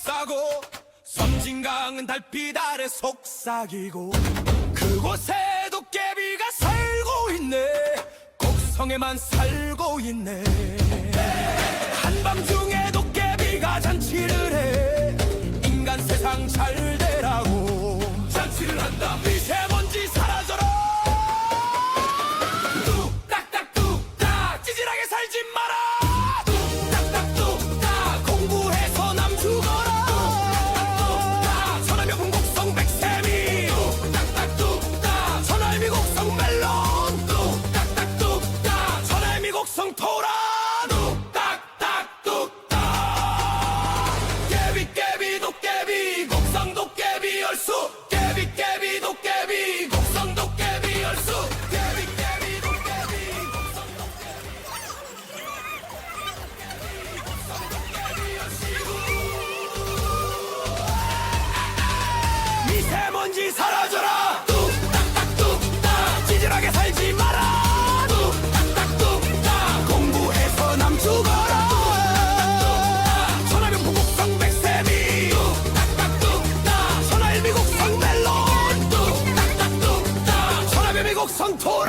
싸고 섬진강은 달빛 아래 속삭이고 그곳에도 깨비가 살고 있네. 곡성에만 살고 있네. 성토라도! 上头。